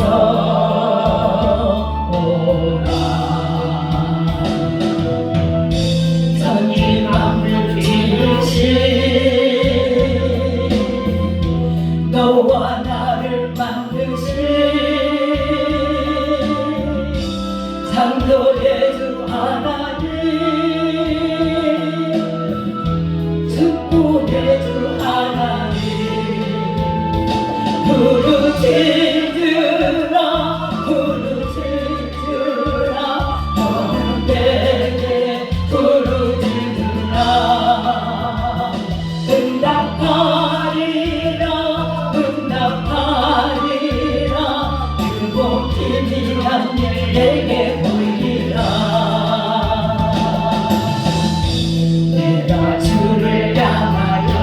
soul. 내게 보이리라. 내가 주를 향하여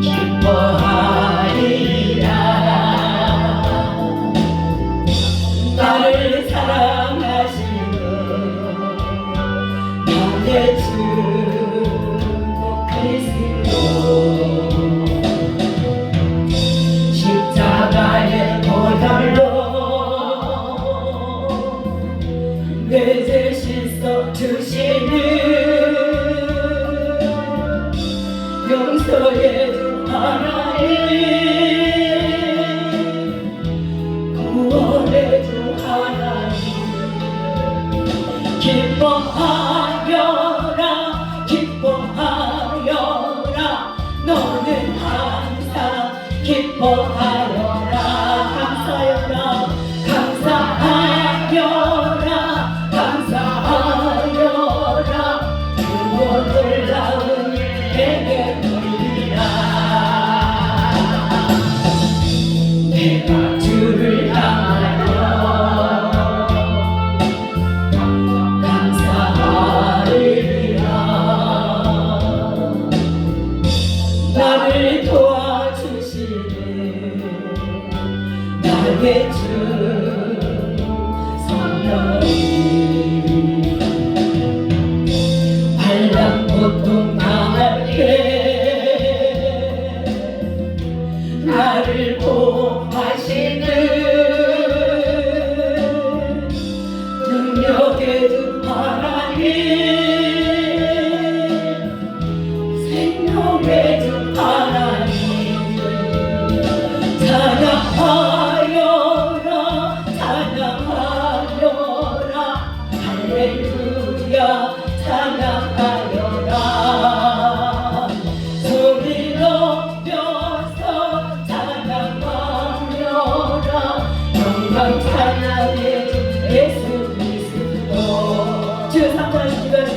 기뻐하리라. 나를 사랑하시는 나의 주 내죄 씻어 주시는 용서의 주 하나님. 구원의 주 하나님. 기뻐하 나의 주 성령이 환란 고통 당할 때 나를 보호하시